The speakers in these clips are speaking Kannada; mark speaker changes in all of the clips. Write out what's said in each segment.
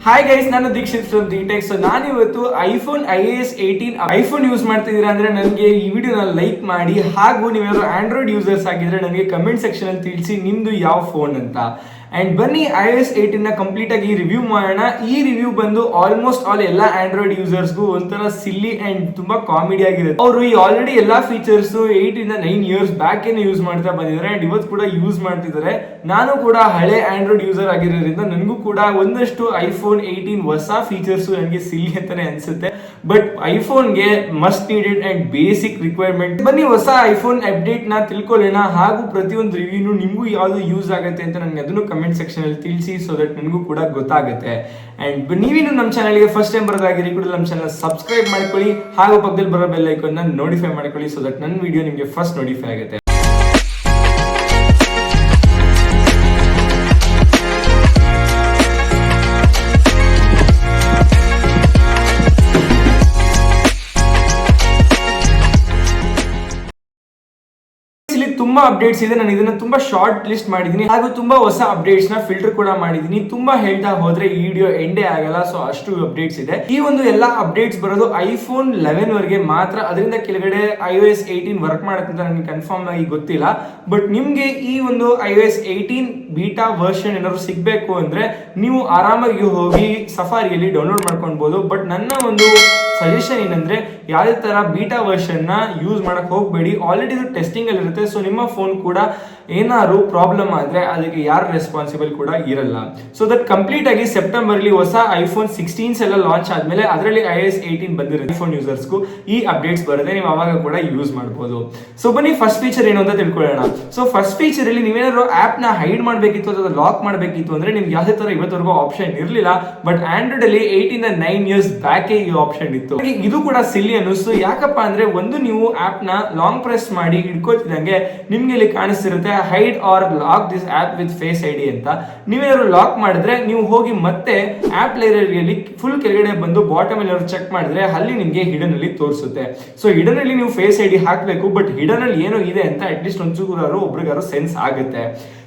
Speaker 1: ಹಾಯ್ ಗೈಸ್ ನಾನು ದೀಕ್ಷಿತ್ ಫ್ರಮ್ ಸೊ ನಾನು ಇವತ್ತು iPhone iOS eighteen iPhone use ಮಾಡ್ತಿದ್ದೀರಾ ಅಂದ್ರೆ ನನಗೆ ಈ ವಿಡಿಯೋನ ಲೈಕ್ ಮಾಡಿ ಹಾಗೂ ನೀವೇನಾದ್ರು ಆಂಡ್ರಾಯ್ಡ್ ಯೂಸರ್ಸ್ ಆಗಿದ್ರೆ ನನಗೆ ಕಮೆಂಟ್ ಸೆಕ್ಷನ್ ಅಲ್ಲಿ ತಿಳಿಸಿ ನಿಮ್ದು ಯಾವ ಫೋನ್ ಅಂತ. ಅಂಡ್ ಬನ್ನಿ ಐ ಎಸ್ ಏಯ್ಟಿನ ನ ಕಂಪ್ಲೀಟ್ ಆಗಿ ರಿವ್ಯೂ ಮಾಡೋಣ. ಈ ರಿವ್ಯೂ ಬಂದು ಆಲ್ಮೋಸ್ಟ್ ಆಲ್ ಎಲ್ಲ ಆಂಡ್ರಾಯ್ಡ್ ಯೂಸರ್ಸ್ಗೂ ಒಂಥರ ಸಿಲ್ಲಿ ಅಂಡ್ ತುಂಬಾ ಕಾಮಿಡಿ ಆಗಿರುತ್ತೆ. ಅವರು ಈ ಆಲ್ರೆಡಿ ಎಲ್ಲಾ ಫೀಚರ್ಸ್ ಇಂದ ನೈನ್ ಇಯರ್ಸ್ ಬ್ಯಾಕ್ ಏನು ಯೂಸ್ ಮಾಡ್ತಾ ಬಂದಿದ್ದಾರೆ ಅಂಡ್ ಇವತ್ತು ಕೂಡ ಯೂಸ್ ಮಾಡ್ತಿದ್ದಾರೆ. ನಾನು ಕೂಡ ಹಳೆ ಆಂಡ್ರಾಯ್ಡ್ ಯೂಸರ್ ಆಗಿರೋದ್ರಿಂದ ನನಗೂ ಕೂಡ ಒಂದಷ್ಟು ಐಫೋನ್ ಏಯ್ಟೀನ್ ಹೊಸ ಫೀಚರ್ಸ್ ನನಗೆ ಸಿಲ್ಲಿ ಅಂತಾನೆ ಅನ್ಸುತ್ತೆ. But ಐಫೋನ್ಗೆ must needed and basic requirement ಬನ್ನಿ ಹೊಸ ಐಫೋನ್ ಅಪ್ಡೇಟ್ನ ತಿಳ್ಕೊಳ್ಳೋಣ. ಹಾಗೂ ಪ್ರತಿಯೊಂದು ರಿವ್ಯೂನು ನಿಮಗೂ ಯಾವುದು ಯೂಸ್ ಆಗುತ್ತೆ ಅಂತ ನನಗೆ ಅದನ್ನು ಕಮೆಂಟ್ ಸೆಕ್ಷನ್ ಅಲ್ಲಿ ತಿಳಿಸಿ ಸೊ ದಟ್ ನನಗೂ ಕೂಡ ಗೊತ್ತಾಗುತ್ತೆ. ಅಂಡ್ ನೀವಿನ್ನು ನಮ್ಮ ಚಾನಲ್ಗೆ ಫಸ್ಟ್ ಟೈಮ್ ಬರೋದಾಗಿರಿ ಕೂಡ ನಮ್ಮ ಚಾನಲ್ ಸಬ್ಸ್ಕ್ರೈಬ್ ಮಾಡ್ಕೊಳ್ಳಿ. ಹಾಗೂ ಪಕ್ಕದಲ್ಲಿ ಬರೋ ಬೆಲ್ ಐಕಾನ್ ನೋಟಿಫೈ ಮಾಡ್ಕೊಳ್ಳಿ ಸೊ ದಟ್ ನನ್ನ ವಿಡಿಯೋ ನಿಮಗೆ ಫಸ್ಟ್ ನೋಟಿಫೈ ಆಗುತ್ತೆ. ತುಂಬಾ ಅಪ್ಡೇಟ್ಸ್ ಇದೆ. ನಾನು ಇದನ್ನ ತುಂಬಾ ಶಾರ್ಟ್ ಲಿಸ್ಟ್ ಮಾಡಿದೀನಿ. ಹಾಗೂ ತುಂಬಾ ಹೊಸ ಅಪ್ಡೇಟ್ಸ್ನ ಫಿಲ್ಟರ್ ಕೂಡ ಮಾಡಿದೀನಿ. ತುಂಬಾ ಹೇಳ್ತಾ ಹೋದ್ರೆ ಈ ವಿಡಿಯೋ ಎಂಡೇ ಆಗಲ್ಲ ಸೊ ಅಷ್ಟು ಅಪ್ಡೇಟ್ಸ್ ಇದೆ. ಈ ಒಂದು ಎಲ್ಲ ಅಪ್ಡೇಟ್ಸ್ ಬರೋದು ಐಫೋನ್ ಲೆವೆನ್ ವರೆಗೆ ಮಾತ್ರ. ಅದರಿಂದ ಕೆಳಗಡೆ ಐ ಎಸ್ ಏಯ್ಟೀನ್ ವರ್ಕ್ ಮಾಡುತ್ತೆ ಅಂತ ನನಗೆ ಕನ್ಫರ್ಮ್ ಆಗಿ ಗೊತ್ತಿಲ್ಲ. ಬಟ್ ನಿಮ್ಗೆ ಈ ಒಂದು iOS eighteen beta version ಏನಾದ್ರು ಸಿಗ್ಬೇಕು ಅಂದ್ರೆ ನೀವು ಆರಾಮಾಗಿ ಹೋಗಿ ಸಫಾರಿಯಲ್ಲಿ ಡೌನ್ಲೋಡ್ ಮಾಡ್ಕೊಳ್ಬಹುದು ಬಟ್ ನನ್ನ ಒಂದು ಸಜೆಷನ್ ಏನಂದ್ರೆ ಯಾವುದೇ ತರ ಬೀಟಾ ವರ್ಷನ್ನ ಯೂಸ್ ಮಾಡಕ್ ಹೋಗಬೇಡಿ. ಆಲ್ರೆಡಿ ಇದು ಟೆಸ್ಟಿಂಗ್ ಅಲ್ಲಿ ಇರುತ್ತೆ ಸೊ ನಿಮ್ಮ ಫೋನ್ ಕೂಡ ಏನಾದ್ರು ಪ್ರಾಬ್ಲಮ್ ಆದ್ರೆ ಅದಕ್ಕೆ ಯಾರು ರೆಸ್ಪಾನ್ಸಿಬಲ್ ಕೂಡ ಇರಲ್ಲ. ಸೊ ದಟ್ ಕಂಪ್ಲೀಟ್ ಆಗಿ ಸೆಪ್ಟೆಂಬರ್ ಅಲ್ಲಿ ಹೊಸ ಐಫೋನ್ ಸಿಕ್ಸ್ಟೀನ್ಸ್ ಎಲ್ಲ ಲಾಂಚ್ ಆದ್ಮೇಲೆ ಅದರಲ್ಲಿ ಐ ಎಸ್ ಏಯ್ಟೀನ್ ಬಂದಿರುತ್ತೆ ಐಫೋನ್ ಯೂಸರ್ಸ್ಗೂ ಈ ಅಪ್ಡೇಟ್ಸ್ ಬರುತ್ತೆ ನೀವು ಅವಾಗ ಕೂಡ ಯೂಸ್ ಮಾಡಬಹುದು ಸೊ ಬನ್ನಿ ಫಸ್ಟ್ ಫೀಚರ್ ಏನು ಅಂತ ತಿಳ್ಕೊಳ್ಳೋಣ. ಸೊ ಫಸ್ಟ್ ಫೀಚರ್ ಅಲ್ಲಿ ನೀವೇನಾದ್ರು ಆಪ್ನ ಹೈಡ್ ಮಾಡಬೇಕಿತ್ತು ಅಥವಾ ಲಾಕ್ ಮಾಡಬೇಕಿತ್ತು ಅಂದ್ರೆ ನಿಮ್ಗೆ ಯಾವುದೇ ತರ ಇವತ್ತವರೆಗೂ ಆಪ್ಷನ್ ಇರಲಿಲ್ಲ. ಬಟ್ ಆಂಡ್ರಾಯ್ಡ್ ಅಲ್ಲಿ ಏಟ್ ಇಂದ ನೈನ್ ಇಯರ್ಸ್ ಬ್ಯಾಕ್ ಈ ಆಪ್ಷನ್ ಇತ್ತು. ಇದು ಕೂಡ ಸಿಲ್ಲಿ ಅನ್ನಿಸ್ತು. ಯಾಕಪ್ಪ ಅಂದ್ರೆ ಒಂದು ನೀವು ಆಪ್ನ ಲಾಂಗ್ ಪ್ರೆಸ್ ಮಾಡಿ ಹಿಡ್ಕೋತಿದಂಗೆ ನಿಮ್ಗೆ ಇಲ್ಲಿ ಕಾಣಿಸ್ತಿರುತ್ತೆ. Hide or lock this app with face ID ಅಂತ. ನೀವೇನಾದ್ರು ಲಾಕ್ ಮಾಡಿದ್ರೆ ನೀವು ಹೋಗಿ ಮತ್ತೆ ಆಪ್ ಲೈಬ್ರರಿಯಲ್ಲಿ ಫುಲ್ ಕೆಳಗಡೆ ಬಂದು ಬಾಟಮ್ ಅಲ್ಲಿ ಚೆಕ್ ಮಾಡಿದ್ರೆ ಅಲ್ಲಿ ನಿಮಗೆ ಹಿಡನ್ ಅಲ್ಲಿ ತೋರಿಸುತ್ತೆ. ಸೊ ಹಿಡನ್ ಅಲ್ಲಿ ನೀವು ಫೇಸ್ ಐಡಿ ಹಾಕಬೇಕು ಬಟ್ ಹಿಡನ್ ಅಲ್ಲಿ ಏನೋ ಇದೆ ಅಂತ ಅಟ್ಲೀಸ್ಟ್ ಒಂಚೂರಾರು ಒಬ್ರಿಗಾರು ಸೆನ್ಸ್ ಆಗುತ್ತೆ.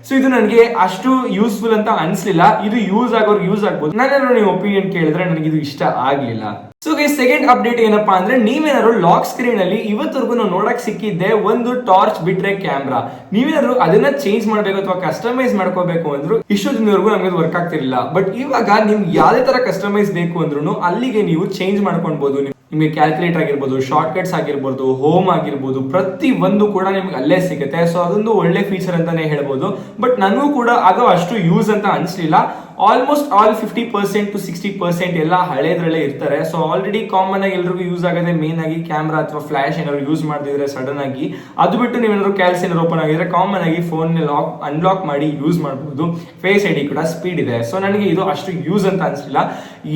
Speaker 1: ಸೊ ಇದು ನನಗೆ ಅಷ್ಟು ಯೂಸ್ಫುಲ್ ಅಂತ ಅನ್ಸ್ಲಿಲ್ಲ. ಇದು ಯೂಸ್ ಆಗೋರ್ಗೆ ಯೂಸ್ ಆಗ್ಬೋದು. ನಾನೇನಾದ್ರು ನೀವು ಒಪಿನಿಯನ್ ಕೇಳಿದ್ರೆ ನನಗೆ ಇದು ಇಷ್ಟ ಆಗ್ಲಿಲ್ಲ. ಸೊ ಈ ಸೆಕೆಂಡ್ ಅಪ್ಡೇಟ್ ಏನಪ್ಪಾ ಅಂದ್ರೆ ನೀವೇನಾದ್ರು ಲಾಕ್ ಸ್ಕ್ರೀನ್ ಅಲ್ಲಿ ಇವತ್ತರೆಗೂ ನಾವು ನೋಡಕ್ ಸಿಕ್ಕಿದ್ದೆ ಒಂದು ಟಾರ್ಚ್ ಬಿಟ್ರೆ ಕ್ಯಾಮ್ರಾ ನೀವೇನಾದ್ರು ಅದನ್ನ ಚೇಂಜ್ ಮಾಡಬೇಕು ಅಥವಾ ಕಸ್ಟಮೈಸ್ ಮಾಡ್ಕೋಬೇಕು ಅಂದ್ರು ಇಷ್ಟು ದಿನವರೆಗೂ ನಮಗೆ ವರ್ಕ್ ಆಗ್ತಿರ್ಲಿಲ್ಲ. ಬಟ್ ಇವಾಗ ನಿಮ್ಗೆ ಯಾವ್ದೇ ತರ ಕಸ್ಟಮೈಸ್ ಬೇಕು ಅಂದ್ರೂ ಅಲ್ಲಿಗೆ ನೀವು ಚೇಂಜ್ ಮಾಡ್ಕೊಳ್ಬಹುದು ನಿಮಗೆ ಕ್ಯಾಲ್ಕುಲೇಟರ್ ಆಗಿರ್ಬೋದು ಶಾರ್ಟ್ ಕಟ್ಸ್ ಆಗಿರ್ಬೋದು ಹೋಮ್ ಆಗಿರ್ಬೋದು, ಪ್ರತಿ ಒಂದು ಕೂಡ ನಿಮ್ಗೆ ಅಲ್ಲೇ ಸಿಗುತ್ತೆ. ಸೊ ಅದೊಂದು ಒಳ್ಳೆ ಫೀಚರ್ ಅಂತಾನೆ ಹೇಳ್ಬೋದು. ಬಟ್ ನನಗೂ ಕೂಡ ಅದು ಅಷ್ಟು ಯೂಸ್ ಅಂತ ಅನ್ಸ್ಲಿಲ್ಲ. Almost all fifty percent to sixty percent ಎಲ್ಲ ಹಳೇದ್ರಲ್ಲೇ ಇರ್ತಾರೆ. ಸೊ ಆಲ್ರೆಡಿ ಕಾಮನ್ ಆಗಿ ಎಲ್ರಿಗೂ ಯೂಸ್ ಆಗೋದೇ ಮೇನ್ ಆಗಿ ಕ್ಯಾಮ್ರಾ ಅಥವಾ ಫ್ಲಾಶ್ ಏನಾದ್ರು ಯೂಸ್ ಮಾಡಿದ್ರೆ ಸಡನ್ ಆಗಿ. ಅದು ಬಿಟ್ಟು ನೀವೇನಾದ್ರು ಕ್ಯಾಲ್ಸ್ ಏನಾದ್ರು ಓಪನ್ ಆಗಿದ್ರೆ ಕಾಮನ್ ಆಗಿ ಫೋನ್ ಲಾಕ್ ಅನ್ಲಾಕ್ ಮಾಡಿ ಯೂಸ್ ಮಾಡಬಹುದು ಫೇಸ್ ಐಡಿ ಕೂಡ ಸ್ಪೀಡ್ ಇದೆ. ಸೊ ನನಗೆ ಇದು ಅಷ್ಟು ಯೂಸ್ ಅಂತ ಅನ್ಸಲಿಲ್ಲ.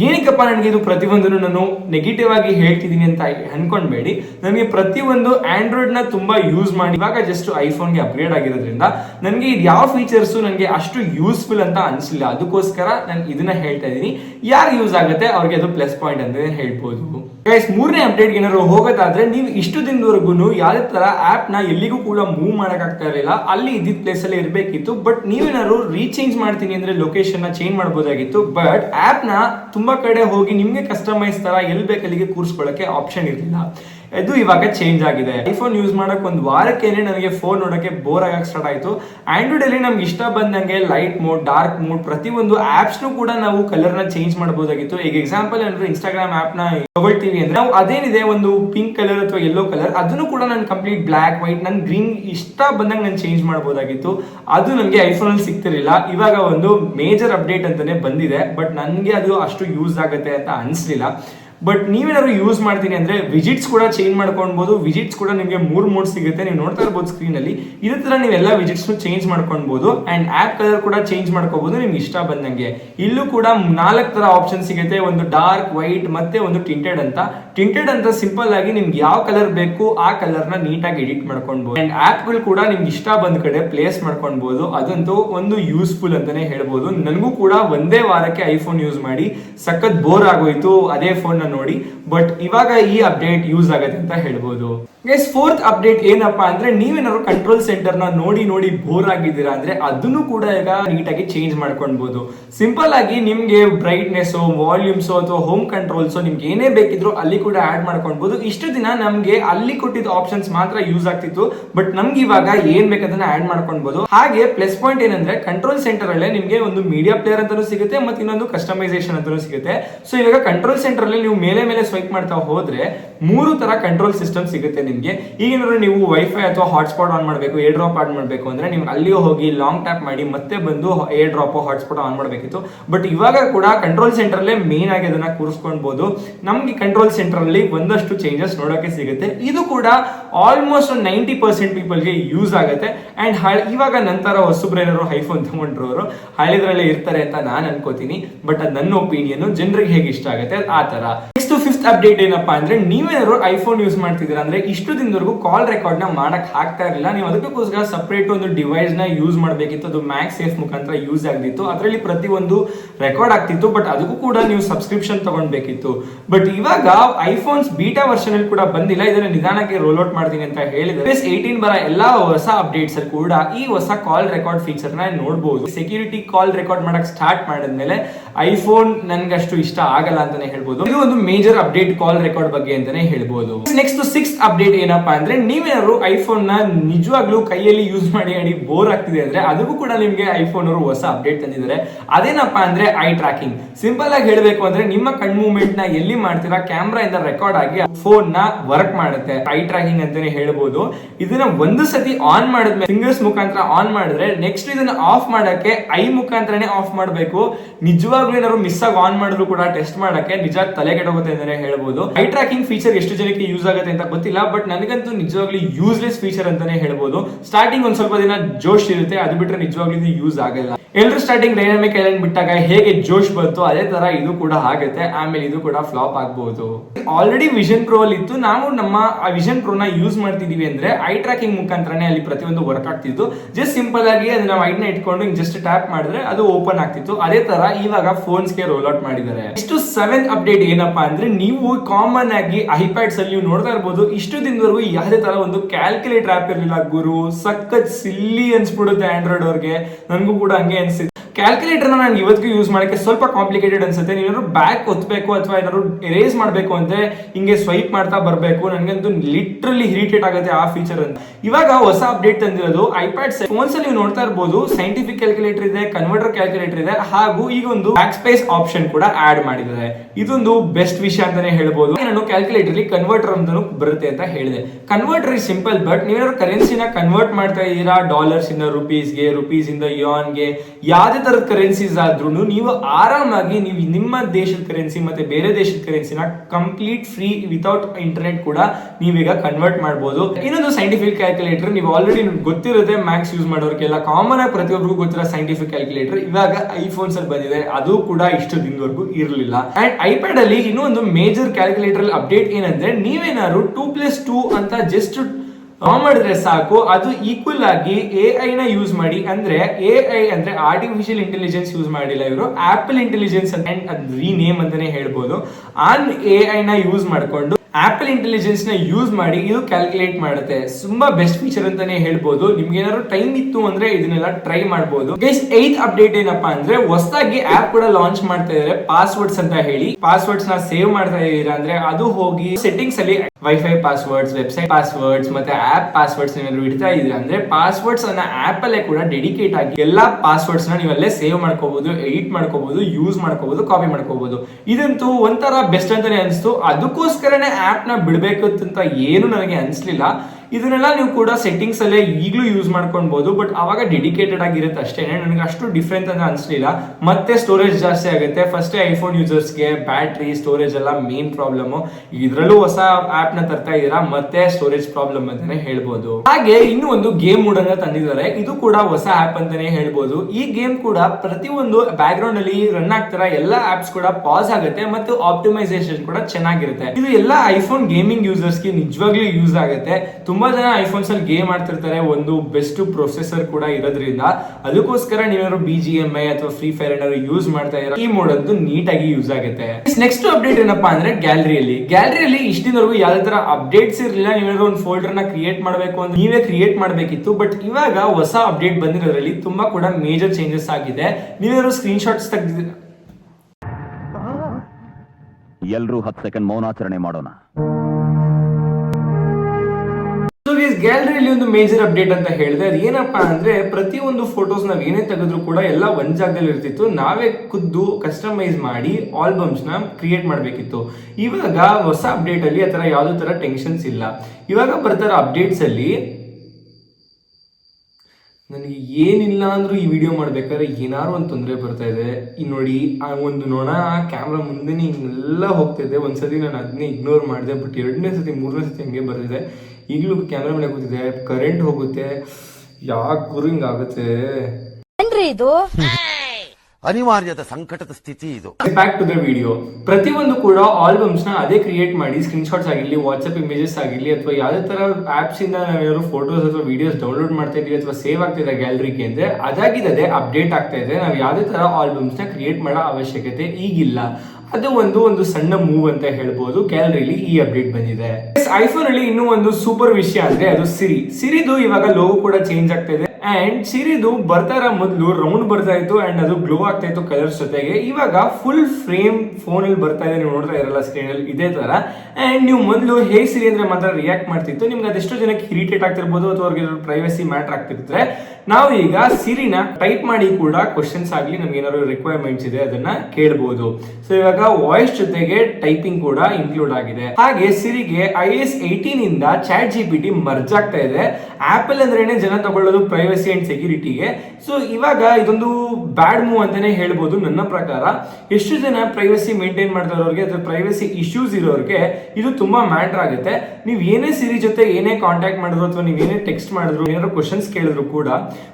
Speaker 1: ಏನಕ್ಕಪ್ಪ ನನಗೆ ಇದು ಪ್ರತಿಯೊಂದನ್ನು ನಾನು ನೆಗೆಟಿವ್ ಆಗಿ ಹೇಳ್ತಿದ್ದೀನಿ ಅಂತ ಅನ್ಕೊಂಡ್ಬೇಡಿ. ನನಗೆ ಪ್ರತಿಯೊಂದು ಆಂಡ್ರಾಯ್ಡ್ನ ತುಂಬಾ ಯೂಸ್ ಮಾಡಿ. ಇವಾಗ ಜಸ್ಟ್ ಐಫೋನ್ಗೆ ಅಪ್ಗ್ರೇಡ್ ಆಗಿರೋದ್ರಿಂದ, ನನಗೆ ಇದು ಯಾವ ಫೀಚರ್ಸ್ ನನಗೆ ಅಷ್ಟು ಯೂಸ್ಫುಲ್ ಅಂತ ಅನ್ಸಲಿಲ್ಲ. ಅದಕ್ಕೋಸ್ಕರ ನಾನು ಇದನ್ನ ಹೇಳ್ತಾ ಇದ್ದೀನಿ ಯಾರು ಯೂಸ್ ಆಗುತ್ತೆ ಅವ್ರಿಗೆ ಅದು ಪ್ಲಸ್ ಪಾಯಿಂಟ್ ಅಂತ ಹೇಳ್ಬೋದು. ಗೈಸ್ ಮೂರನೇ ಅಪ್ಡೇಟ್ ಏನಾದ್ರು ಹೋಗೋದಾದ್ರೆ ನೀವು ಇಷ್ಟು ದಿನದವರೆಗೂ ಯಾವುದೇ ತರ ಆಪ್ನ ಎಲ್ಲಿಗೂ ಕೂಡ ಮೂವ್ ಮಾಡಕ್ ಆಗ್ತಾ ಇರಲಿಲ್ಲ. ಅಲ್ಲಿ ಇದ್ದಿದ್ದ ಪ್ಲೇಸ್ ಅಲ್ಲಿ ಇರಬೇಕಿತ್ತು. ಬಟ್ ನೀವೇನಾದ್ರು ರೀಚೇಂಜ್ ಮಾಡ್ತೀನಿ ಅಂದ್ರೆ ಲೊಕೇಶನ್ನ ಚೇಂಜ್ ಮಾಡಬಹುದಾಗಿತ್ತು ಬಟ್ ಆಪ್ನ ತುಂಬಾ ಕಡೆ ಹೋಗಿ ನಿಮ್ಗೆ ಕಸ್ಟಮೈಸ್ ತರ ಎಲ್ಲಿ ಬೇಕಲ್ಲಿಗೆ ಕೂರಿಸ್ಕೊಳ್ಳಕ್ಕೆ ಆಪ್ಷನ್ ಇರಲಿಲ್ಲ. ಇದು ಇವಾಗ ಚೇಂಜ್ ಆಗಿದೆ. ಐಫೋನ್ ಯೂಸ್ ಮಾಡಕ್ ಒಂದು ವಾರಕ್ಕೇನೆ ನನಗೆ ಫೋನ್ ನೋಡಕ್ಕೆ ಬೋರ್ ಆಗಕ್ ಸ್ಟಾರ್ಟ್ ಆಯ್ತು. ಆಂಡ್ರಾಯ್ಡ್ ಅಲ್ಲಿ ನಮ್ಗೆ ಇಷ್ಟ ಬಂದಂಗೆ ಲೈಟ್ ಮೋಡ್ ಡಾರ್ಕ್ ಮೋಡ್ ಪ್ರತಿಯೊಂದು ಆಪ್ಸ್ ಕೂಡ ನಾವು ಕಲರ್ನ ಚೇಂಜ್ ಮಾಡಬಹುದಾಗಿತ್ತು ಈಗ ಎಕ್ಸಾಂಪಲ್ ಅಂದ್ರೆ ಇನ್ಸ್ಟಾಗ್ರಾಮ್ ಆಪ್ನ ತಗೊಳ್ತೀವಿ ಅಂದ್ರೆ ನಾವು ಅದೇನಿದೆ, ಒಂದು ಪಿಂಕ್ ಕಲರ್ ಅಥವಾ ಯೆಲ್ಲೋ ಕಲರ್ ಅದನ್ನು ಕೂಡ ನಾನು ಕಂಪ್ಲೀಟ್ ಬ್ಲಾಕ್ ವೈಟ್ ನನ್ ಗ್ರೀನ್ ಇಷ್ಟ ಬಂದಂಗೆ ನಾನು ಚೇಂಜ್ ಮಾಡಬಹುದಾಗಿತ್ತು ಅದು ನನಗೆ ಐಫೋನ್ ಅಲ್ಲಿ ಸಿಗ್ತಿರ್ಲಿಲ್ಲ. ಇವಾಗ ಒಂದು ಮೇಜರ್ ಅಪ್ಡೇಟ್ ಅಂತಾನೆ ಬಂದಿದೆ ಬಟ್ ನನಗೆ ಅದು ಅಷ್ಟು ಯೂಸ್ ಆಗುತ್ತೆ ಅಂತ ಅನ್ಸ್ಲಿಲ್ಲ. ಬಟ್ ನೀವೇನಾದ್ರು ಯೂಸ್ ಮಾಡ್ತೀನಿ ಅಂದ್ರೆ ವಿಜಿಟ್ಸ್ ಕೂಡ ಚೇಂಜ್ ಮಾಡ್ಕೊಳ್ಬೋದು. ವಿಜಿಟ್ಸ್ ಕೂಡ ನಿಮಗೆ ಮೂರು ಮೋಡ್ ಸಿಗುತ್ತೆ. ನೀವು ನೋಡ್ತಾ ಇರ್ಬೋದು ಸ್ಕ್ರೀನ್ ಅಲ್ಲಿ. ಇದೇ ತರ ನೀವೆಲ್ಲ ವಿಜಿಟ್ಸ್ನು ಚೇಂಜ್ ಮಾಡ್ಕೊಳ್ಬಹುದು ಅಂಡ್ ಆಪ್ ಕಲರ್ ಕೂಡ ಚೇಂಜ್ ಮಾಡ್ಕೋಬಹುದು ನಿಮ್ಗೆ ಇಷ್ಟ ಬಂದಂಗೆ. ಇಲ್ಲೂ ಕೂಡ ನಾಲ್ಕು ತರ ಆಪ್ಷನ್ ಸಿಗುತ್ತೆ. ಒಂದು ಡಾರ್ಕ್ ವೈಟ್ ಮತ್ತೆ ಒಂದು ಟಿಂಟೆಡ್ ಅಂತ. ಟಿಂಟೆಡ್ ಅಂತ ಸಿಂಪಲ್ ಆಗಿ ನಿಮ್ಗೆ ಯಾವ ಕಲರ್ ಬೇಕು ಆ ಕಲರ್ನ ನೀಟಾಗಿ ಎಡಿಟ್ ಮಾಡ್ಕೊಳ್ಬಹುದು ಅಂಡ್ ಆಪ್ಗಳು ಕೂಡ ನಿಮ್ಗೆ ಇಷ್ಟ ಬಂದ ಕಡೆ ಪ್ಲೇಸ್ ಮಾಡ್ಕೊಳ್ಬಹುದು ಅದಂತೂ ಒಂದು ಯೂಸ್ಫುಲ್ ಅಂತಾನೆ ಹೇಳ್ಬೋದು. ನನಗೂ ಕೂಡ ಒಂದೇ ವಾರಕ್ಕೆ ಐಫೋನ್ ಯೂಸ್ ಮಾಡಿ ಸಖತ್ ಬೋರ್ ಆಗೋಯ್ತು ಅದೇ ಫೋನ್ನ ನೋಡಿ. ಬಟ್ ಇವಾಗ ಈ ಅಪ್ಡೇಟ್ ಯೂಸ್ ಆಗತ್ತೆ ಅಂತ ಹೇಳ್ಬೋದು. ಗೈಸ್ ಫೋರ್ತ್ ಅಪ್ಡೇಟ್ ಏನಪ್ಪಾ ಅಂದ್ರೆ ನೀವೇನಾದ್ರು ಕಂಟ್ರೋಲ್ ಸೆಂಟರ್ನ ನೋಡಿ ನೋಡಿ ಬೋರ್ ಆಗಿದ್ದೀರಾ ಅಂದ್ರೆ ಅದನ್ನು ಕೂಡ ಈಗ ನೀಟಾಗಿ ಚೇಂಜ್ ಮಾಡ್ಕೊಳ್ಬಹುದು ಸಿಂಪಲ್ ಆಗಿ ನಿಮ್ಗೆ ಬ್ರೈಟ್ನೆಸ್ ವಾಲ್ಯೂಮ್ಸ್ ಅಥವಾ ಹೋಮ್ ಕಂಟ್ರೋಲ್ಸ್ ನಿಮ್ಗೆ ಏನೇ ಬೇಕಿದ್ರು ಅಲ್ಲಿ ಕೂಡ ಆಡ್ ಮಾಡ್ಕೊಳ್ಬಹುದು ಇಷ್ಟು ದಿನ ನಮ್ಗೆ ಅಲ್ಲಿ ಕೊಟ್ಟಿದ್ದ ಆಪ್ಷನ್ಸ್ ಮಾತ್ರ ಯೂಸ್ ಆಗ್ತಿತ್ತು ಬಟ್ ನಮ್ಗೆ ಇವಾಗ ಏನ್ ಬೇಕದನ್ನ ಆಡ್ ಮಾಡ್ಕೊಳ್ಬಹುದು ಹಾಗೆ ಪ್ಲಸ್ ಪಾಯಿಂಟ್ ಏನಂದ್ರೆ ಕಂಟ್ರೋಲ್ ಸೆಂಟರ್ ಅಲ್ಲೇ ನಿಮ್ಗೆ ಒಂದು ಮೀಡಿಯಾ ಪ್ಲೇಯರ್ ಅಂತಾನೂ ಸಿಗುತ್ತೆ ಮತ್ತೆ ಇನ್ನೊಂದು ಕಸ್ಟಮೈಸೇಷನ್ ಅಂತಾನೂ ಸಿಗುತ್ತೆ. ಸೊ ಇವಾಗ ಕಂಟ್ರೋಲ್ ಸೆಂಟರ್ ಅಲ್ಲಿ ನೀವು ಮೇಲೆ ಮೇಲೆ ಸ್ವೈಪ್ ಮಾಡ್ತಾ ಹೋದ್ರೆ ಮೂರು ತರ ಕಂಟ್ರೋಲ್ ಸಿಸ್ಟಮ್ ಸಿಗುತ್ತೆ ನಿಮ್ಗೆ. ಈಗೇನಾದ್ರು ನೀವು ವೈಫೈ ಅಥವಾ ಹಾಟ್ಸ್ಪಾಟ್ ಆನ್ ಮಾಡಬೇಕು ಏರ್ ಡ್ರಾಪ್ ಆನ್ ಮಾಡಬೇಕು ಅಂದ್ರೆ ನೀವು ಅಲ್ಲಿಯೂ ಹೋಗಿ ಲಾಂಗ್ ಟ್ಯಾಪ್ ಮಾಡಿ ಮತ್ತೆ ಬಂದು ಏರ್ ಡ್ರಾಪ್ ಹಾಟ್ಸ್ಪಾಟ್ ಆನ್ ಮಾಡಬೇಕಿತ್ತು. ಬಟ್ ಇವಾಗ ಕೂಡ ಕಂಟ್ರೋಲ್ ಸೆಂಟರ್ ಅಲ್ಲೇ ಮೇನ್ ಆಗಿ ಅದನ್ನ ಕೂರಿಸ್ಕೊಳ್ಬಹುದು ನಮ್ಗೆ ಕಂಟ್ರೋಲ್ ಸೆಂಟರ್ ಅಲ್ಲಿ ಒಂದಷ್ಟು ಚೇಂಜಸ್ ನೋಡೋಕೆ ಸಿಗುತ್ತೆ. ಇದು ಕೂಡ ಆಲ್ಮೋಸ್ಟ್ ನೈಂಟಿ ಪರ್ಸೆಂಟ್ ಪೀಪಲ್ಗೆ ಯೂಸ್ ಆಗುತ್ತೆ. ಅಂಡ್ ಇವಾಗ ನಂತರ ಹೊಸಬ್ರೇನರು ಐಫೋನ್ ತಗೊಂಡ್ರವರು, ಹಳಿದ್ರಲ್ಲೇ ಇರ್ತಾರೆ ಅಂತ ನಾನು ಅನ್ಕೋತೀನಿ. ಬಟ್ ಅದು ನನ್ನ ಒಪಿನಿಯನ್ ಜನರಿಗೆ ಹೇಗೆ ಇಷ್ಟ ಆಗುತ್ತೆ ಆ ನೆಕ್ಸ್ಟ್ ಫಿಫ್ತ್ ಅಪ್ಡೇಟ್ ಏನಪ್ಪಾ ಅಂದ್ರೆ ನೀವೇನಾದ್ರು ಐಫೋನ್ ಯೂಸ್ ಮಾಡ್ತಿದ್ದೀರಾ ಅಂದ್ರೆ ಇಷ್ಟು ದಿನದವರೆಗೂ ಕಾಲ್ ರೆಕಾರ್ಡ್ನ ಮಾಡಕ್ ಆಗ್ತಾ ಇರಲಿಲ್ಲ. ನೀವು ಅದಕ್ಕೋಸ್ಕರ ಸಪರೇಟ್ ಒಂದು ಡಿವೈಸ್ನ ಯೂಸ್ ಮಾಡಬೇಕಿತ್ತು. ಅದು ಮ್ಯಾಕ್ ಸೇಫ್ ಮುಖಾಂತರ ಯೂಸ್ ಆಗ್ತಿತ್ತು. ಅದರಲ್ಲಿ ಪ್ರತಿ ಒಂದು ರೆಕಾರ್ಡ್ ಆಗ್ತಿತ್ತು. ಬಟ್ ಅದಕ್ಕೂ ಕೂಡ ನೀವು ಸಬ್ಸ್ಕ್ರಿಪ್ಷನ್ ತಗೊಂಡ್ಬೇಕಿತ್ತು. ಬಟ್ ಇವಾಗ ಐಫೋನ್ಸ್ ಬೀಟಾ ವರ್ಷನ್ ಅಲ್ಲಿ ಕೂಡ ಬಂದಿಲ್ಲ. ಇದನ್ನ ನಿಧಾನಕ್ಕೆ ರೋಲ್ ಔಟ್ ಮಾಡ್ತೀನಿ ಅಂತ ಹೇಳಿದ್ರೆ ಏಯ್ಟೀನ್ ಬರ ಎಲ್ಲಾ ಹೊಸ ಅಪ್ಡೇಟ್ಸ್ ಅಲ್ಲಿ ಕೂಡ ಈ ಹೊಸ ಕಾಲ್ ರೆಕಾರ್ಡ್ ಫೀಚರ್ನ ನೋಡಬಹುದು ಸೆಕ್ಯೂರಿಟಿ ಕಾಲ್ ರೆಕಾರ್ಡ್ ಮಾಡಕ್ ಸ್ಟಾರ್ಟ್ ಮಾಡಿದ್ಮೇಲೆ ಐಫೋನ್ ನನ್ಗೆ ಅಷ್ಟು ಇಷ್ಟ ಆಗಲ್ಲ ಅಂತಾನೆ ಹೇಳ್ಬೋದು. ಇದು ಒಂದು ಮೇಜರ್ ಅಪ್ಡೇಟ್ ಕಾಲ್ ರೆಕಾರ್ಡ್ ಬಗ್ಗೆ ಅಂತಾನೆ ಹೇಳ್ಬೋದು. ನೆಕ್ಸ್ಟ್ ಸಿಕ್ಸ್ ಅಪ್ಡೇಟ್ ಏನಪ್ಪಾ ಅಂದ್ರೆ ನೀವೇನಾದ್ರು ಐಫೋನ್ನ ನಿಜವಾಗ್ಲೂ ಕೈಯಲ್ಲಿ ಯೂಸ್ ಮಾಡಿ ಅಡಿ ಬೋರ್ ಆಗ್ತಿದೆ ಅಂದ್ರೆ ಅದಕ್ಕೂ ಕೂಡ ನಿಮ್ಗೆ ಐಫೋನ್ ಅವರು ಹೊಸ ಅಪ್ಡೇಟ್ ತಂದಿದ್ದಾರೆ. ಅದೇನಪ್ಪಾ ಅಂದ್ರೆ ಐ ಟ್ರ್ಯಾಕಿಂಗ್ ಸಿಂಪಲ್ ಆಗಿ ಹೇಳಬೇಕು ಅಂದ್ರೆ ನಿಮ್ಮ ಕಣ್ ಮೂವ್ಮೆಂಟ್ನ ಎಲ್ಲಿ ಮಾಡ್ತೀರಾ ಕ್ಯಾಮ್ರಾ ಇಂದ ರೆಕಾರ್ಡ್ ಆಗಿ ಫೋನ್ನ ವರ್ಕ್ ಮಾಡುತ್ತೆ. ಐ ಟ್ರ್ಯಾಕಿಂಗ್ ಅಂತಾನೆ ಹೇಳ್ಬೋದು. ಇದನ್ನ ಒಂದು ಸತಿ ಆನ್ ಮಾಡಿದ್ಮೇಲೆ ಫಿಂಗರ್ಸ್ ಮುಖಾಂತರ ಆನ್ ಮಾಡಿದ್ರೆ ನೆಕ್ಸ್ಟ್ ಇದನ್ನ ಆಫ್ ಮಾಡಕ್ಕೆ ಐ ಮುಖಾಂತರನೇ ಆಫ್ ಮಾಡಬೇಕು. ನಿಜವಾಗ್ಲೂ ಏನಾದ್ರು ಮಿಸ್ ಆಗಿ ಆನ್ ಮಾಡಿದ್ರು ಕೂಡ ಟೆಸ್ಟ್ ಮಾಡಕ್ಕೆ ನಿಜ ತಲೆ ಅಂತಾನೆ ಹೇಳ್ಬೋದು. ಐ ಟ್ರ್ಯಾಕಿಂಗ್ ಫೀಚರ್ ಎಷ್ಟು ಜನಕ್ಕೆ ಯೂಸ್ ಆಗುತ್ತೆ ಅಂತ ಗೊತ್ತಿಲ್ಲ ಬಟ್ ನನಗಂತೂ ನಿಜವಾಗ್ಲೂ ಯೂಸ್ಲೆಸ್ ಫೀಚರ್ ಅಂತಾನೆ ಹೇಳ್ಬೋದು. ಸ್ಟಾರ್ಟಿಂಗ್ ಒಂದ್ ಸ್ವಲ್ಪ ದಿನ ಜೋಶ್ ಇರುತ್ತೆ, ಅದು ಬಿಟ್ರೆ ನಿಜವಾಗ್ಲೂ ಯೂಸ್ ಆಗಲ್ಲ. ಎಲ್ರು ಸ್ಟಾರ್ಟಿಂಗ್ ಡೈನಾಮಿಕ್ ಐಲ್ಯಾಂಡ್ ಬಿಟ್ಟಾಗ ಹೇಗೆ ಜೋಶ್ ಬಂತು ಅದೇ ತರ ಇದು ಕೂಡ ಆಗುತ್ತೆ, ಆಮೇಲೆ ಇದು ಕೂಡ ಫ್ಲಾಪ್ ಆಗಬಹುದು ಆಲ್ರೆಡಿ ವಿಷನ್ ಪ್ರೋ ಅಲ್ಲಿ ಇತ್ತು, ನಾವು ನಮ್ಮ, ಆ ವಿಷನ್ ಪ್ರೋ ನ ಯೂಸ್ ಮಾಡ್ತಿದೀವಿ ಅಂದ್ರೆ ಐ ಟ್ರ್ಯಾಕಿಂಗ್ ಮುಖಾಂತರನೇ ಅಲ್ಲಿ ಪ್ರತಿಯೊಂದು ವರ್ಕ್ ಆಗ್ತಿತ್ತು. ಜಸ್ಟ್ ಸಿಂಪಲ್ ಆಗಿ ಅದನ್ನ ಹೈಟ್ನ ಇಟ್ಕೊಂಡು ಜಸ್ಟ್ ಟ್ಯಾಪ್ ಮಾಡಿದ್ರೆ ಅದು ಓಪನ್ ಆಗ್ತಿತ್ತು. ಅದೇ ತರ ಇವಾಗ ಫೋನ್ಸ್ಗೆ ರೋಲ್ ಔಟ್ ಮಾಡಿದ್ದಾರೆ. ಇಷ್ಟು ಸೆವೆನ್ ಅಪ್ಡೇಟ್ ಏನಪ್ಪಾ ಅಂದ್ರೆ ನೀವು ಕಾಮನ್ ಆಗಿ ಐಪ್ಯಾಡ್ಸ್ ಅಲ್ಲಿ ನೋಡ್ತಾ ಇರ್ಬೋದು. ಇಷ್ಟು ದಿನದವರೆಗೂ ಯಾವುದೇ ತರ ಒಂದು ಕ್ಯಾಲ್ಕುಲೇಟರ್ ಆಪ್ ಇರಲಿಲ್ಲ ಗುರು. ಸಖತ್ ಸಿಲ್ಲಿ ಅನ್ಸ್ಬಿಡುತ್ತೆ ಆಂಡ್ರಾಯ್ಡ್ ಅವ್ರಿಗೆ. ನನಗೂ ಕೂಡ ಹಂಗೆ ಅನ್ಸಿತ್ತು. ಕ್ಯಾಲ್ಕುಲೇಟರ್ ನಾನು ಇವತ್ತಿಗೂ ಯೂಸ್ ಮಾಡೋಕ್ಕೆ ಸ್ವಲ್ಪ ಕಾಂಪ್ಲಿಕೇಟೆಡ್ ಅನ್ಸುತ್ತೆ. ನೀವೇನಾದ್ರು ಬ್ಯಾಕ್ ಒತ್ತಬೇಕು ಅಥವಾ ಏನಾದ್ರು ಎರೇಸ್ ಮಾಡಬೇಕು ಅಂದ್ರೆ ಹಿಂಗೆ ಸ್ವೈಪ್ ಮಾಡ್ತಾ ಬರಬೇಕು. ನನಗಂತೂ ಲಿಟ್ರಲಿ ಇರಿಟೇಟ್ ಆಗುತ್ತೆ ಆ ಫೀಚರ್ ಅಂತ. ಇವಾಗ ಹೊಸ ಅಪ್ಡೇಟ್ ತಂದಿರೋದು ಐಪ್ಯಾಡ್ ಫೋನ್ಸ್ ಅಲ್ಲಿ ನೀವು ನೋಡ್ತಾ ಇರ್ಬೋದು ಸೈಂಟಿಫಿಕ್ ಕ್ಯಾಲ್ಕುಲೇಟರ್ ಇದೆ ಕನ್ವರ್ಟರ್ ಕ್ಯಾಲ್ಕುಲೇಟರ್ ಇದೆ, ಹಾಗೂ ಈಗ ಒಂದು ಬ್ಯಾಕ್ ಸ್ಪೇಸ್ ಆಪ್ಷನ್ ಕೂಡ ಆಡ್ ಮಾಡಿದ್ದಾರೆ. ಇದೊಂದು ಬೆಸ್ಟ್ ವಿಷಯ ಅಂತಾನೆ ಹೇಳ್ಬೋದು. ನಾನು ಕ್ಯಾಲ್ಕುಲೇಟರ್ ಅಲ್ಲಿ ಕನ್ವರ್ಟರ್ ಅಂತಾನು ಬರುತ್ತೆ ಅಂತ ಹೇಳಿದೆ. ಕನ್ವರ್ಟರ್ ಇಸ್ ಸಿಂಪಲ್ ಬಟ್ ನೀವೇನಾದ್ರು ಕರೆನ್ಸಿನ ಕನ್ವರ್ಟ್ ಮಾಡ್ತಾ ಇದ್ದೀರಾ? ಡಾಲರ್ಸ್ ಇಂದ ರುಪೀಸ್ಗೆ ರುಪೀಸ್ ಇಂದ ಗೆ, ಯಾವುದೇ ತರದ ಕರೆನ್ಸೀಸ್ ಆದ್ರೂ ನೀವು ಆರಾಮಾಗಿ ನೀವು ನಿಮ್ಮ ದೇಶದ ಕರೆನ್ಸಿ ಮತ್ತೆ ಬೇರೆ ದೇಶದ ಕರೆನ್ಸಿನ ಕಂಪ್ಲೀಟ್ ಫ್ರೀ ವಿತೌಟ್ ಇಂಟರ್ನೆಟ್ ಕೂಡ ನೀವೀಗ ಕನ್ವರ್ಟ್ ಮಾಡಬಹುದು ಇನ್ನೊಂದು ಸೈಂಟಿಫಿಕ್ ಕ್ಯಾಲ್ಕುಲೇಟರ್ ನೀವು ಆಲ್ರೆಡಿ ಗೊತ್ತಿರುತ್ತೆ ಮ್ಯಾಕ್ಸ್ ಯೂಸ್ ಮಾಡೋರಿಗೆಲ್ಲ ಕಾಮನ್ ಆಗಿ ಪ್ರತಿಯೊಬ್ಬರಿಗೂ ಗೊತ್ತಿರೋ ಸೈಂಟಿಫಿಕ್ ಕ್ಯಾಲ್ಕುಲೇಟರ್ ಇವಾಗ ಐಫೋನ್ಸ್ ಅಲ್ಲಿ ಬಂದಿದೆ, ಅದು ಕೂಡ ಇಷ್ಟು ದಿನದವರೆಗೂ ಇರಲಿಲ್ಲ. ಅಂಡ್ ಐಪ್ಯಾಡ್ ಅಲ್ಲಿ ಇನ್ನೊಂದು ಮೇಜರ್ ಕ್ಯಾಲ್ಕುಲೇಟರ್ ಅಪ್ಡೇಟ್ ಏನಂದ್ರೆ ನೀವೇನಾದ್ರು ಟೂ ಪ್ಲಸ್ ಟೂ ಅಂತ ಜಸ್ಟ್ ಆನ್ ಮಾಡಿದ್ರೆ ಸಾಕು, ಅದು ಈಕ್ವಲ್ ಆಗಿ ಎ ನ ಯೂಸ್ ಮಾಡಿ, ಅಂದ್ರೆ ಎ ಐ ಅಂದ್ರೆ ಆರ್ಟಿಫಿಷಿಯಲ್ ಇಂಟೆಲಿಜೆನ್ಸ್ ಯೂಸ್ ಮಾಡಿಲ್ಲ ಇವರು. ಆಪಲ್ ಇಂಟೆಲಿಜೆನ್ಸ್ ಅಂತ ರೀನೇಮ್ ಅಂತಾನೆ ಹೇಳ್ಬೋದು. ಆನ್ ಎ ನ ಯೂಸ್ ಮಾಡ್ಕೊಂಡು ಆಪಲ್ ಇಂಟೆಲಿಜೆನ್ಸ್ನ ಯೂಸ್ ಮಾಡಿ, ಇದು ಕ್ಯಾಲ್ಕುಲೇಟ್ ಮಾಡುತ್ತೆ. ತುಂಬಾ ಬೆಸ್ಟ್ ಫೀಚರ್ ಅಂತಾನೆ ಹೇಳ್ಬೋದು. ನಿಮ್ಗೆ ಏನಾದ್ರು ಟೈಮ್ ಇತ್ತು ಅಂದ್ರೆ ಇದನ್ನೆಲ್ಲ ಟ್ರೈ ಮಾಡಬಹುದು ಗೈಸ್ ಏತ್ ಅಪ್ಡೇಟ್ ಏನಪ್ಪಾ ಅಂದ್ರೆ ಹೊಸದಾಗಿ ಆಪ್ ಕೂಡ ಲಾಂಚ್ ಮಾಡ್ತಾ ಇದಾರೆ. ಪಾಸ್ವರ್ಡ್ಸ್ ಅಂತ ಹೇಳಿ. ಪಾಸ್ವರ್ಡ್ಸ್ನ ಸೇವ್ ಮಾಡ್ತಾ ಇದೀರಾ ಅಂದ್ರೆ ಅದು ಹೋಗಿ ಸೆಟ್ಟಿಂಗ್ಸ್ ಅಲ್ಲಿ ವೈಫೈ ಪಾಸ್ವರ್ಡ್ಸ್ ವೆಬ್ಸೈಟ್ ಪಾಸ್ವರ್ಡ್ಸ್ ಮತ್ತೆ ಆಪ್ ಪಾಸ್ವರ್ಡ್ಸ್ ಏನಾದ್ರು ಇಡ್ತಾ ಇದ್ರಿ ಅಂದ್ರೆ ಪಾಸ್ವರ್ಡ್ಸ್ ಅನ್ನ ಆಪ್ ಅಲ್ಲೇ ಕೂಡ ಡೆಡಿಕೇಟ್ ಆಗಿ ಎಲ್ಲಾ ಪಾಸ್ವರ್ಡ್ಸ್ನ ನೀವಲ್ಲೇ ಸೇವ್ ಮಾಡ್ಕೋಬಹುದು ಎಡಿಟ್ ಮಾಡ್ಕೋಬಹುದು ಯೂಸ್ ಮಾಡ್ಕೋಬಹುದು ಕಾಪಿ ಮಾಡ್ಕೋಬಹುದು ಇದಂತೂ ಒಂಥರ ಬೆಸ್ಟ್ ಅಂತಾನೆ ಅನಿಸ್ತು. ಅದಕ್ಕೋಸ್ಕರನೇ ಆಪ್ನ ಬಿಡ್ಬೇಕು ಅಂತ ಏನು ನನಗೆ ಅನ್ಸ್ಲಿಲ್ಲ. ಇದನ್ನೆಲ್ಲ ನೀವು ಕೂಡ ಸೆಟ್ಟಿಂಗ್ಸ್ ಅಲ್ಲೇ ಈಗಲೂ ಯೂಸ್ ಮಾಡ್ಕೊಳ್ಬಹುದು ಬಟ್ ಅವಾಗ ಡೆಡಿಕೇಟೆಡ್ ಆಗಿರುತ್ತೆ ಅಷ್ಟೇ ನನಗೆ ಅಷ್ಟು ಡಿಫ್ರೆಂಟ್ ಅಂತ ಅನ್ಸ್ಲಿಲ್ಲ. ಮತ್ತೆ ಸ್ಟೋರೇಜ್ ಜಾಸ್ತಿ ಆಗುತ್ತೆ. ಫಸ್ಟ್ ಐಫೋನ್ ಯೂಸರ್ಸ್ಗೆ ಬ್ಯಾಟ್ರಿ ಸ್ಟೋರೇಜ್ ಎಲ್ಲ ಮೇನ್ ಪ್ರಾಬ್ಲಮ್ ಇದರಲ್ಲೂ ಹೊಸ ಆಪ್ನ ತರ್ತಾ ಇದೀರಾ ಮತ್ತೆ ಸ್ಟೋರೇಜ್ ಪ್ರಾಬ್ಲಮ್ ಅಂತಾನೆ ಹೇಳ್ಬೋದು. ಹಾಗೆ ಇನ್ನು ಒಂದು ಗೇಮ್ ಮೂಡ್ ಅನ್ನ ತಂದಿದ್ದಾರೆ. ಇದು ಕೂಡ ಹೊಸ ಆಪ್ ಅಂತಾನೆ ಹೇಳ್ಬೋದು. ಈ ಗೇಮ್ ಕೂಡ ಪ್ರತಿಯೊಂದು ಬ್ಯಾಕ್ ಗ್ರೌಂಡ್ ಅಲ್ಲಿ ರನ್ ಆಗ್ತಾರ ಎಲ್ಲ ಆಪ್ಸ್ ಕೂಡ ಪಾಸ್ ಆಗುತ್ತೆ ಮತ್ತು ಆಪ್ಟಿಮೈಸೇಷನ್ ಕೂಡ ಚೆನ್ನಾಗಿರುತ್ತೆ. ಇದು ಎಲ್ಲ ಐಫೋನ್ ಗೇಮಿಂಗ್ ಯೂಸರ್ಸ್ಗೆ ನಿಜವಾಗ್ಲೂ ಯೂಸ್ ಆಗುತ್ತೆ. ತುಂಬಾ ಜನ ಐಫೋನ್ಸ್ ಅಲ್ಲಿ ಗೇಮ್ ಆಡ್ತಿರ್ತಾರೆ. ಒಂದು ಬೆಸ್ಟ್ ಪ್ರೊಸೆಸರ್ ಕೂಡ ಇರೋದ್ರಿಂದ ಅದಕ್ಕೋಸ್ಕರ ನೀವೇನಾದ್ರು ಬಿ ಜಿ ಎಂ ಐ ಅಥವಾ ಫ್ರೀ ಫೈರ್ ಏನಾದ್ರು ಯೂಸ್ ಮಾಡ್ತಾ ಇರೋ ಈ ಮೋಡ್ ಅಂತೂ ನೀಟಾಗಿ ಯೂಸ್ ಆಗುತ್ತೆ. ನೆಕ್ಸ್ಟ್ ಅಪ್ಡೇಟ್ ಏನಪ್ಪಾ ಅಂದ್ರೆ ಗ್ಯಾಲರಿಯಲ್ಲಿ ಗ್ಯಾಲರಿಯಲ್ಲಿ ಇಷ್ಟಿನವರೆಗೂ ಯಾವ ತರ ಅಪ್ಡೇಟ್ಸ್ ಇರಲಿಲ್ಲ. ನೀವೇನಾದ್ರು ಒಂದು ಫೋಲ್ಡರ್ನ ಕ್ರಿಯೇಟ್ ಮಾಡಬೇಕು ಅಂತ ನೀವೇ ಕ್ರಿಯೇಟ್ ಮಾಡಬೇಕಿತ್ತು. ಬಟ್ ಇವಾಗ ಹೊಸ ಅಪ್ಡೇಟ್ ಬಂದಿರೋದ್ರಲ್ಲಿ ತುಂಬಾ ಕೂಡ ಮೇಜರ್ ಚೇಂಜಸ್ ಆಗಿದೆ. ನೀವೇನಾದ್ರು ಸ್ಕ್ರೀನ್ ಶಾಟ್ಸ್ ತೆಗೆದಿದ್ರೆ
Speaker 2: ಎಲ್ಲರೂ ಹತ್ತು ಸೆಕೆಂಡ್ ಮೌನಾಚರಣೆ ಮಾಡೋಣ.
Speaker 1: ಗೈಸ್ ಗ್ಯಾಲರಿಯಲ್ಲಿ ಒಂದು ಮೇಜರ್ ಅಪ್ಡೇಟ್ ಅಂತ ಹೇಳಿದೆ. ಅದು ಏನಪ್ಪಾ ಅಂದ್ರೆ ಒಂದು ಫೋಟೋಸ್ ನಾವ್ ಏನೇ ತೆಗೆದ್ರು ಕೂಡ ಎಲ್ಲ ಒಂದ್ ಜಾಗದಲ್ಲಿ ಇರ್ತಿತ್ತು. ನಾವೇ ಖುದ್ದು ಕಸ್ಟಮೈಸ್ ಮಾಡಿ ಆಲ್ಬಮ್ಸ್ನ ಕ್ರಿಯೇಟ್ ಮಾಡಬೇಕಿತ್ತು. ಇವಾಗ ಹೊಸ ಅಪ್ಡೇಟ್ ಅಲ್ಲಿ ಆ ತರ ಯಾವ್ದು ತರ ಟೆನ್ಷನ್ಸ್ ಇಲ್ಲ. ಇವಾಗ ಬರ್ತಾರ ಅಪ್ಡೇಟ್ಸ್ ಅಲ್ಲಿ, ನನಗೆ ಏನಿಲ್ಲ ಅಂದ್ರೂ ಈ ವಿಡಿಯೋ ಮಾಡ್ಬೇಕಾದ್ರೆ ಏನಾದ್ರು ಒಂದು ತೊಂದರೆ ಬರ್ತಾ ಇದೆ. ಈ ನೋಡಿ, ಆ ಒಂದು ನೊಣ ಕ್ಯಾಮ್ರಾ ಮುಂದೆ ಹಿಂಗೆಲ್ಲ ಹೋಗ್ತಿದೆ ಒಂದ್ಸತಿ ನಾನು ಅದನ್ನೇ ಇಗ್ನೋರ್ ಮಾಡಿದೆ ಬಟ್ ಎರಡನೇ ಸತಿ, ಮೂರನೇ ಸತಿ ಹಂಗೆ ಬರ್ತಿದೆ. ಈಗಲೂ ಕ್ಯಾಮ್ರಾ ಮೇಲೆ ಕೂತಿದೆ ಕರೆಂಟ್ ಹೋಗುತ್ತೆ. ಯಾಕೆ ಗುರು
Speaker 3: ಆಗುತ್ತೆ? ಇದು?
Speaker 4: ಅನಿವಾರ್ಯದ ಸಂಕಟದ ಸ್ಥಿತಿ ಇದು.
Speaker 1: ಬ್ಯಾಕ್ ಟು ದ ವಿಡಿಯೋ ಪ್ರತಿಯೊಂದು ಕೂಡ ಆಲ್ಬಮ್ಸ್ನ ಅದೇ ಕ್ರಿಯೇಟ್ ಮಾಡಿ ಸ್ಕ್ರೀನ್ ಶಾಟ್ಸ್ ಆಗಿರ್ಲಿ ವಾಟ್ಸ್ಆಪ್ ಇಮೇಜಸ್ ಆಗಿರ್ಲಿ ಅಥವಾ ಯಾವುದೇ ತರ ಆಪ್ಸ್ ಇಂದ ನಾವೇನಾದ್ರು ಫೋಟೋಸ್ ಅಥವಾ ವಿಡಿಯೋಸ್ ಡೌನ್ಲೋಡ್ ಮಾಡ್ತಾ ಇದೀವಿ ಅಥವಾ ಸೇವ್ ಆಗ್ತಿದೆ ಗ್ಯಾಲರಿಗೆ ಅಂದ್ರೆ ಅದಾಗಿದ್ದದೆ ಅಪ್ಡೇಟ್ ಆಗ್ತಾ ಇದೆ. ನಾವು ಯಾವುದೇ ತರ ಆಲ್ಬಮ್ಸ್ನ ಕ್ರಿಯೇಟ್ ಮಾಡೋ ಅವಶ್ಯಕತೆ ಈಗಿಲ್ಲ. ಅದು ಒಂದು ಒಂದು ಸಣ್ಣ ಮೂವ್ ಅಂತ ಹೇಳ್ಬೋದು. ಗ್ಯಾಲರಿಲಿ ಈ ಅಪ್ಡೇಟ್ ಬಂದಿದೆ. ಐಫೋನ್ ಅಲ್ಲಿ ಇನ್ನೂ ಒಂದು ಸೂಪರ್ ವಿಷಯ ಅಂದ್ರೆ ಅದು ಸಿರಿ ಸಿರಿದು ಇವಾಗ ಲೋಗೋ ಕೂಡ ಚೇಂಜ್ ಆಗ್ತಾ ಇದೆ. ಅಂಡ್ ಸಿರಿದು ಬರ್ತಾ ಇರೋ ಮೊದಲು ರೌಂಡ್ ಬರ್ತಾ ಇತ್ತು ಅಂಡ್ ಅದು ಗ್ಲೋ ಆಗ್ತಾ ಇತ್ತು ಕಲರ್ಸ್ ಜೊತೆಗೆ. ಇವಾಗ ಫುಲ್ ಫ್ರೇಮ್ ಫೋನ್ ಅಲ್ಲಿ ಬರ್ತಾ ಇದೆ. ನೀವು ನೋಡ್ತಾ ಇರಲ್ಲ ಸ್ಕ್ರೀನ್ ಅಲ್ಲಿ ಇದೇ ತರ. ಅಂಡ್ ನೀವು ಮೊದಲು ಹೇ ಸಿರಿ ಅಂದ್ರೆ ಮಾತ್ರ ರಿಯಾಕ್ಟ್ ಮಾಡ್ತಿತ್ತು. ನಿಮ್ಗೆ ಅದೆಷ್ಟೋ ಜನಕ್ಕೆ ಇರಿಟೇಟ್ ಆಗ್ತಿರ್ಬೋದು ಅಥವಾ ಅವ್ರಿಗೆ ಪ್ರೈವಸಿ ಮ್ಯಾಟರ್ ಆಗ್ತಿರ್ತಾರೆ ನಾವು ಈಗ ಸಿರಿನ ಟೈಪ್ ಮಾಡಿ ಕೂಡ ಕ್ವಶನ್ಸ್ ಆಗಲಿ ನಮ್ಗೆ ಏನಾದ್ರು ರಿಕ್ವೈರ್ಮೆಂಟ್ಸ್ ಇದೆ ಅದನ್ನ ಕೇಳಬಹುದು ಸೊ ಇವಾಗ ವಾಯ್ಸ್ ಜೊತೆಗೆ ಟೈಪಿಂಗ್ ಕೂಡ ಇನ್ಕ್ಲೂಡ್ ಆಗಿದೆ. ಹಾಗೆ ಸಿರಿಗೆ ಐ ಎಸ್ ಏಯ್ಟೀನ್ ಇಂದ chat G P T merge ಆಗ್ತಾ ಇದೆ. ಆಪಲ್ ಅಂದ್ರೇನೆ ಜನ ತಗೊಳ್ಳೋದು ಪ್ರೈವಸಿ ಅಂಡ್ ಸೆಕ್ಯೂರಿಟಿಗೆ ಸೊ ಇವಾಗ ಇದೊಂದು ಬ್ಯಾಡ್ ಮೂವ್ ಅಂತಾನೆ ಹೇಳ್ಬೋದು ನನ್ನ ಪ್ರಕಾರ. ಎಷ್ಟು ಜನ ಪ್ರೈವಸಿ ಮೇಂಟೈನ್ ಮಾಡ್ತಾ ಇರೋರಿಗೆ ಅಥವಾ ಪ್ರೈವಸಿ ಇಶ್ಯೂಸ್ ಇರೋರಿಗೆ ಇದು ತುಂಬಾ ಮ್ಯಾಟರ್ ಆಗುತ್ತೆ. ನೀವು ಏನೇ ಸಿರಿ ಜೊತೆ ಏನೇ ಕಾಂಟ್ಯಾಕ್ಟ್ ಮಾಡಿದ್ರು ಅಥವಾ ನೀವು ಏನೇ ಟೆಕ್ಸ್ಟ್ ಮಾಡಿದ್ರು, ಏನಾದ್ರು ಕ್ವಶನ್ಸ್ ಕೇಳಿದ್ರು ಕೂಡ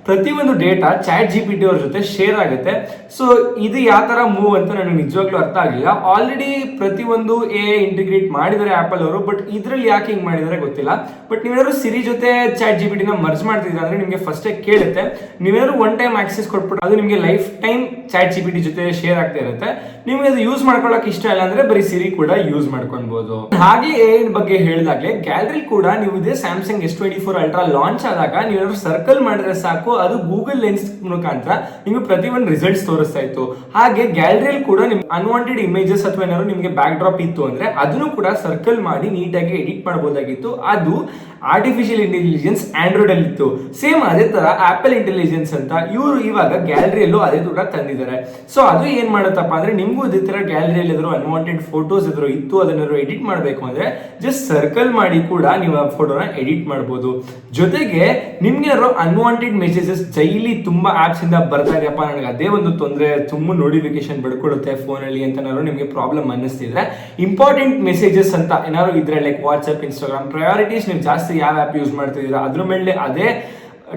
Speaker 1: ಪ್ರತಿಯೊಂದು data chat G P T ಅವ್ರ ಜೊತೆ ಶೇರ್ ಆಗುತ್ತೆ. ಸೊ ಇದು ಯಾವ ತರ ಮೂವ್ ಅಂತ ನನಗೆ ನಿಜವಾಗ್ಲೂ ಅರ್ಥ ಆಗಲಿಲ್ಲ. ಆಲ್ರೆಡಿ ಪ್ರತಿಯೊಂದು ಎ ಇಂಟಿಗ್ರೇಟ್ ಮಾಡಿದ್ದಾರೆ ಆಪಲ್ ಅವರು ಬಟ್ ಇದ್ರಲ್ಲಿ ಯಾಕೆ ಹಿಂಗೆ ಮಾಡಿದ್ದಾರೆ ಗೊತ್ತಿಲ್ಲ. ಬಟ್ ನೀವೇನಾದ್ರು ಸಿರಿ ಜೊತೆ ಚಾಟ್ ಜಿ ಪಿ ಟಿನ ಮರ್ಜ್ ಮಾಡ್ತಿದ್ರೆ ಅಂದ್ರೆ ನಿಮಗೆ ಫಸ್ಟ್ ಕೇಳುತ್ತೆ. ನೀವೇನಾದ್ರು ಒನ್ ಟೈಮ್ ಆಕ್ಸೆಸ್ ಕೊಟ್ಬಿಟ್ಟು ಅದು ನಿಮಗೆ lifetime chat G P T ಜೊತೆ ಶೇರ್ ಆಗ್ತಾ ಇರುತ್ತೆ. ನಿಮಗೆ ಅದು ಯೂಸ್ ಮಾಡ್ಕೊಳ್ಳೋಕೆ ಇಷ್ಟ ಇಲ್ಲ ಅಂದ್ರೆ ಬರೀ ಸಿರಿ ಕೂಡ ಯೂಸ್ ಮಾಡ್ಕೊಬಹುದು ಹಾಗೆ ಏನ್ ಬಗ್ಗೆ ಹೇಳಿದಾಗ್ಲೇ ಗ್ಯಾಲರಿ ಕೂಡ ನೀವು ಇದೇ Samsung S twenty four ultra launch ಆದಾಗ ನೀವು ಸರ್ಕಲ್ ಮಾಡಿದ್ರೆ ಸಾಕು, ಅದು ಗೂಗಲ್ ಲೆನ್ಸ್ ಮುಖಾಂತರ ನಿಮಗೆ ಒಂದು ರಿಸಲ್ಟ್ಸ್ ತೋರಿಸ್ತಾ ಇತ್ತು. ಹಾಗೆ ಗ್ಯಾಲರಿಯಲ್ಲಿ ಕೂಡ ನಿಮ್ ಅನ್ವಾಂಟೆಡ್ ಇಮೇಜಸ್ ಅಥವಾ ಏನಾದ್ರು ನಿಮಗೆ ಬ್ಯಾಕ್ ಡ್ರಾಪ್ ಇತ್ತು ಅಂದ್ರೆ ಅದನ್ನು ಕೂಡ ಸರ್ಕಲ್ ಮಾಡಿ ನೀಟಾಗಿ ಎಡಿಟ್ ಮಾಡಬಹುದಾಗಿತ್ತು ಅದು ಆರ್ಟಿಫಿಷಿಯಲ್ ಇಂಟೆಲಿಜೆನ್ಸ್ ಆಂಡ್ರಾಯ್ಡ್ ಅಲ್ಲಿ ಇತ್ತು ಸೇಮ್ ಅದೇ ತರ ಆಪಲ್ ಇಂಟೆಲಿಜೆನ್ಸ್ ಅಂತ ಇವರು ಇವಾಗ ಗ್ಯಾಲರಿಯಲ್ಲೂ ಅದೇ ತರ ತಂದಿದ್ದಾರೆ. ಸೊ ಅದು ಏನ್ ಮಾಡುತ್ತಪ್ಪ ಅಂದ್ರೆ ನಿಮಗೂ ಇದೇ ತರ ಗ್ಯಾಲರಿಯಲ್ಲಿ ಇದ್ರು ಅನ್ವಾಂಟೆಡ್ ಫೋಟೋಸ್ ಇದ್ರು ಇತ್ತು ಅದನ್ನ ಎಡಿಟ್ ಮಾಡಬೇಕು ಅಂದ್ರೆ ಜಸ್ಟ್ ಸರ್ಕಲ್ ಮಾಡಿ ಕೂಡ ನೀವು ಆ ಫೋಟೋನ ಎಡಿಟ್ ಮಾಡಬಹುದು ಜೊತೆಗೆ ನಿಮ್ಗೆ ಅನ್ವಾಂಟೆಡ್ ಮೆಸೇಜಸ್ ಡೈಲಿ ತುಂಬಾ ಆಪ್ಸ್ ಇಂದ ಬರ್ತಾ ಇದೆಯಪ್ಪ ನನಗೆ ಅದೇ ಒಂದು ತೊಂದರೆ, ತುಂಬ ನೋಟಿಫಿಕೇಶನ್ ಬಡ್ಕೊಳ್ಳುತ್ತೆ ಫೋನಲ್ಲಿ ಅಂತ ನಿಮಗೆ ಪ್ರಾಬ್ಲಮ್ ಅನ್ನಿಸ್ತಿದ್ರೆ ಇಂಪಾರ್ಟೆಂಟ್ ಮೆಸೇಜಸ್ ಅಂತ ಏನಾದ್ರು ಇದ್ರೆ ಲೈಕ್ ವಾಟ್ಸ್ಆಪ್ ಇನ್ಸ್ಟಾಗ್ರಾಮ್ ಪ್ರಯಾರಿಟೀಸ್ ನೀವು ಜಾಸ್ತಿ ಯಾವ ಆ್ಯಪ್ ಯೂಸ್ ಮಾಡ್ತಿದ್ದೀರಾ, ಅದ್ರ ಮೇಲೆ ಅದೇ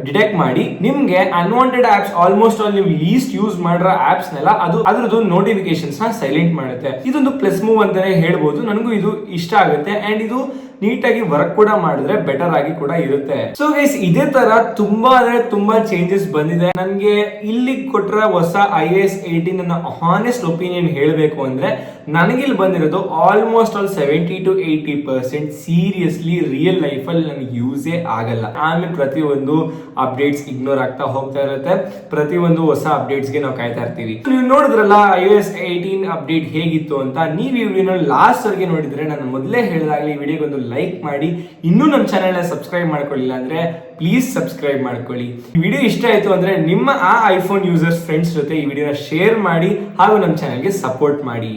Speaker 1: ಡಿಟೆಕ್ಟ್ ಮಾಡಿ, ನಿಮ್ಗೆ ಅನ್ವಾಂಟೆಡ್ ಆಪ್ಸ್ ಆಲ್ಮೋಸ್ಟ್ ಆಲ್ ನೀವು ಲೀಸ್ಟ್ ಯೂಸ್ ಮಾಡಿರೋ ಆಪ್ಸ್ನೆಲ್ಲ ಅದು ಅದ್ರದ್ದು ನೋಟಿಫಿಕೇಶನ್ಸ್ನ ಸೈಲೆಂಟ್ ಮಾಡುತ್ತೆ. ಇದೊಂದು ಪ್ಲಸ್ ಮೂವ್ ಅಂತಾನೆ ಹೇಳ್ಬೋದು, ನನಗೂ ಇದು ಇಷ್ಟ ಆಗುತ್ತೆ ಅಂಡ್ ಇದು ನೀಟಾಗಿ ವರ್ಕ್ ಕೂಡ ಮಾಡಿದ್ರೆ ಬೆಟರ್ ಆಗಿ ಕೂಡ ಇರುತ್ತೆ. ಸೊ ಗೈಸ್ ಇದೇ ತರ ತುಂಬಾ ಅಂದ್ರೆ ತುಂಬಾ ಚೇಂಜಸ್ ಬಂದಿದೆ. ನನಗೆ ಇಲ್ಲಿ ಕೊಟ್ಟರೆ ಹೊಸ ಐ ಎಸ್ ಏಟೀನ್ ನನ್ನ ಹಾನೆಸ್ಟ್ ಒಪಿನಿಯನ್ ಹೇಳಬೇಕು ಅಂದ್ರೆ ನನಗಿಲ್ಲಿ ಬಂದಿರೋದು almost all seventy to eighty percent seriously real ಲೈಫಲ್ಲಿ ನನಗೆ ಯೂಸೇ ಆಗಲ್ಲ. ಆಮೇಲೆ ಪ್ರತಿಯೊಂದು ಅಪ್ಡೇಟ್ಸ್ ಇಗ್ನೋರ್ ಆಗ್ತಾ ಹೋಗ್ತಾ ಇರುತ್ತೆ. ಪ್ರತಿಯೊಂದು ಹೊಸ ಅಪ್ಡೇಟ್ಸ್ಗೆ ನಾವು ಕಾಯ್ತಾ ಇರ್ತೀವಿ. ನೀವು ನೋಡಿದ್ರಲ್ಲ ಐ ಎಸ್ ಏಯ್ಟೀನ್ ಅಪ್ಡೇಟ್ ಹೇಗಿತ್ತು ಅಂತ? ನೀವು ಈ ವಿಡಿಯೋನ ಲಾಸ್ಟ್ ನೋಡಿದ್ರೆ ನಾನು ಮೊದಲೇ ಹೇಳಿದಾಗಲಿ ಈ ವಿಡಿಯೋಗೆ ಒಂದು ಲೈಕ್ ಮಾಡಿ. ಇನ್ನೂ ನಮ್ಮ ಚಾನೆಲ್ನ ಸಬ್ಸ್ಕ್ರೈಬ್ ಮಾಡ್ಕೊಳ್ಳಿಲ್ಲ ಅಂದರೆ ಪ್ಲೀಸ್ ಸಬ್ಸ್ಕ್ರೈಬ್ ಮಾಡ್ಕೊಳ್ಳಿ. ಈ ವಿಡಿಯೋ ಇಷ್ಟ ಆಯಿತು ಅಂದರೆ ನಿಮ್ಮ ಆ ಐಫೋನ್ ಯೂಸರ್ಸ್ ಫ್ರೆಂಡ್ಸ್ ಜೊತೆ ಈ ವಿಡಿಯೋನ ಶೇರ್ ಮಾಡಿ ಹಾಗೂ ನಮ್ಮ ಚಾನೆಲ್ಗೆ ಸಪೋರ್ಟ್ ಮಾಡಿ.